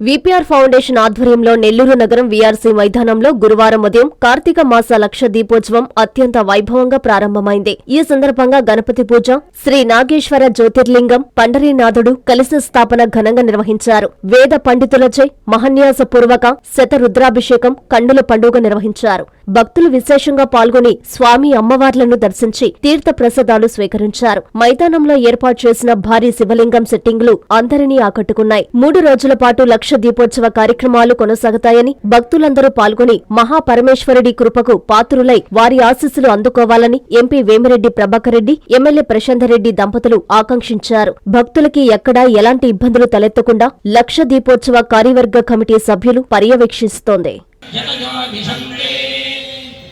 VPR foundation ఆధ్వర్యంలో నెల్లూరు నగరం VRC మైదానంలో గురువారం ఉదయం కార్తీక మాస లక్ష దీపోత్సవం అత్యంత వైభవంగా ప్రారంభమైంది. ఈ సందర్భంగా గణపతి పూజ శ్రీ నాగేశ్వర జ్యోతిర్లింగం పండరీనాథుడు కలిసి స్థాపన ఘనంగా నిర్వహించారు. వేద పండితులచే మహన్యాస పూర్వక శత రుద్రాభిషేకం కన్నుల పండుగ నిర్వహించారు. భక్తులు విశేషంగా పాల్గొని స్వామి అమ్మవార్లను దర్శించి తీర్థ ప్రసాదాలు స్వీకరించారు. మైదానంలో ఏర్పాటు చేసిన భారీ శివలింగం సెట్టింగ్లు అందరినీ ఆకట్టుకున్నాయి. మూడు రోజుల పాటు లక్ష దీపోత్సవ కార్యక్రమాలు కొనసాగుతాయని భక్తులందరూ పాల్గొని మహాపరమేశ్వరుడి కృపకు పాత్రులై వారి ఆశీస్సులు అందుకోవాలని ఎంపీ వేమిరెడ్డి ప్రభాకర్ రెడ్డి ఎమ్మెల్యే ప్రశాంతరెడ్డి దంపతులు ఆకాంక్షించారు. భక్తులకి ఎక్కడా ఎలాంటి ఇబ్బందులు తలెత్తకుండా లక్ష దీపోత్సవ కార్యవర్గ కమిటీ సభ్యులు పర్యవేక్షిస్తోంది.